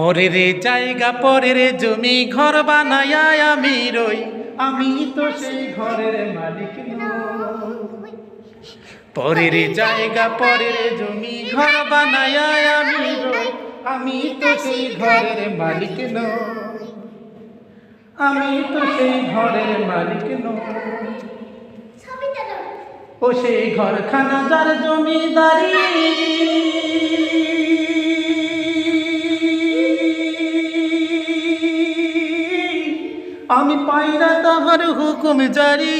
পরের জায়গা, পরের জমি ঘর বানায় আমি রই। আমি তো সেই ঘরের মালিক পরের জায়গা, পরের জমি ঘর বানায় আমি আমি তো সেই ঘরের মালিক নই। আমি তো সেই ঘরের মালিক নই। ও সেই ঘরখানা যার জমিদারি। আমি পাই না তাহার হুকুম জারি।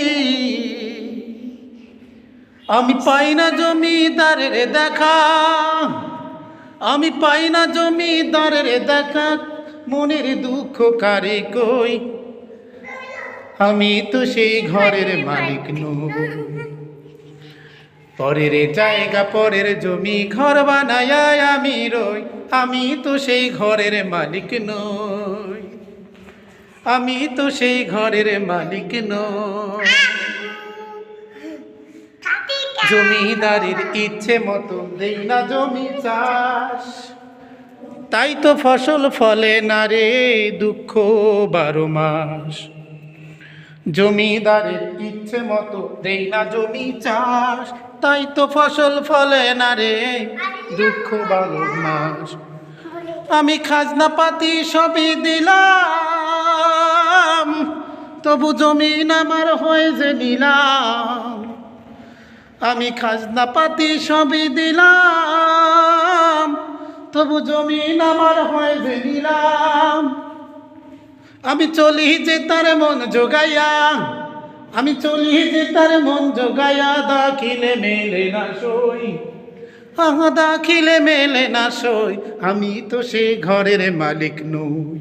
আমি পাই না জমিদারের দেখা। আমি পাই না জমিদারের দেখা। মনের দুঃখ কারে কই? আমি তো সেই ঘরের মালিক নই। পরের জায়গা, পরের জমি, ঘর বানায় আমি রই। আমি তো সেই ঘরের মালিক নই। আমি তো সেই ঘরের মালিক নই। জমিদারির ইচ্ছে মতো দেই না জমি চাষ। তাই তো ফসল ফলে না রে দুঃখ বারো মাস। জমিদারের ইচ্ছে মতো দেই না জমি চাষ। তাই তো ফসল ফলে না রে দুঃখ বারো মাস। আমি খাজনা পাতি সবই দিলাম। তবু জমিন আমার হয়ে যে নিলাম, আমি খাজনা পাতি সবই দিলাম, তবু জমিন আমার হয়ে যে নিলাম। আমি চলি যে তার মন জোগাইয়া, আমি চলি যে তার মন জোগাইয়া, দাখিলে মেলে না সই। আহা, দাখিলে মেলে না সই, আমি তো সেই ঘরের মালিক নই।